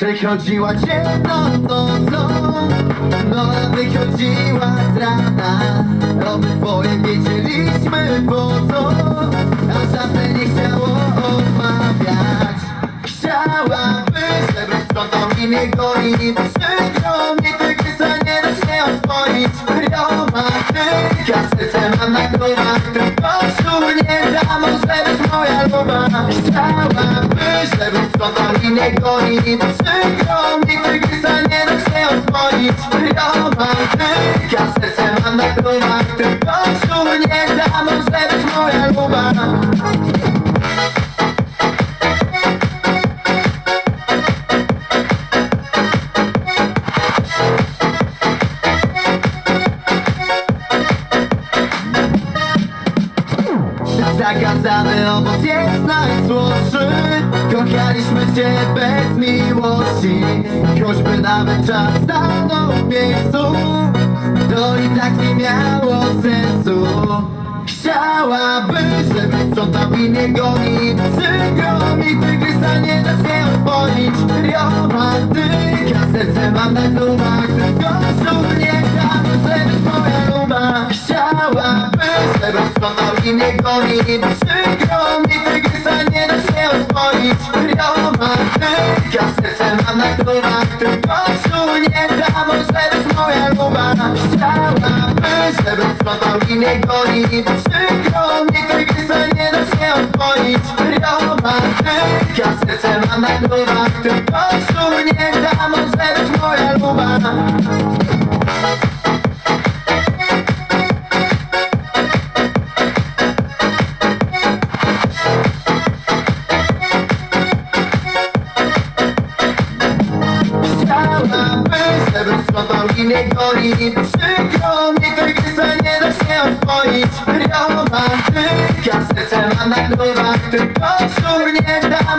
Przechodziła ciemną nocą No a wychodziła z rana. Obydwoje wiedzieliśmy po co A żadne nie chciało odmawiać. Chciałaby, żeby sprzątał i mnie goni Przykro mi tygrysa nie da się oswoić. Romantyka, serce mam na grubach Tylko nie da, może być moja luba. Chciałaby, żeby sprzątał i mnie goni Przykro mi tygrysa nie da się oswoić Romantyka, serce mam na grubach Tylko szur nie da, może być moja luba Zakazany owoc jest najsłodszy. Kochaliśmy się bez miłości. Choćby nawet czas stanął w miejscu To i tak nie miało sensu. Chciałaby, żeby sprzątał i nie goni Przykro mi tygrysa nie da się oswoić Romantyka, serce mam na dumach Tylko szum nie da, może być moja luba Chciałaby, żeby sprzątał i nie goni. Przykro mi tygrysa nie da się oswoić. Romantyka, serce mam na dumach Tylko szum nie da, może być moja luba Chciałaby, żeby sprzątał i nie goni. Przykro mi tygrysa nie da się oswoić. Romantyka, serce mam na grubach Tylko szum nie da, może być moja luba sprzątał i nie goni Przykro mi tygrysa nie da się oswoić. Romantyka, serce mam na grubach. Tylko szur nie da,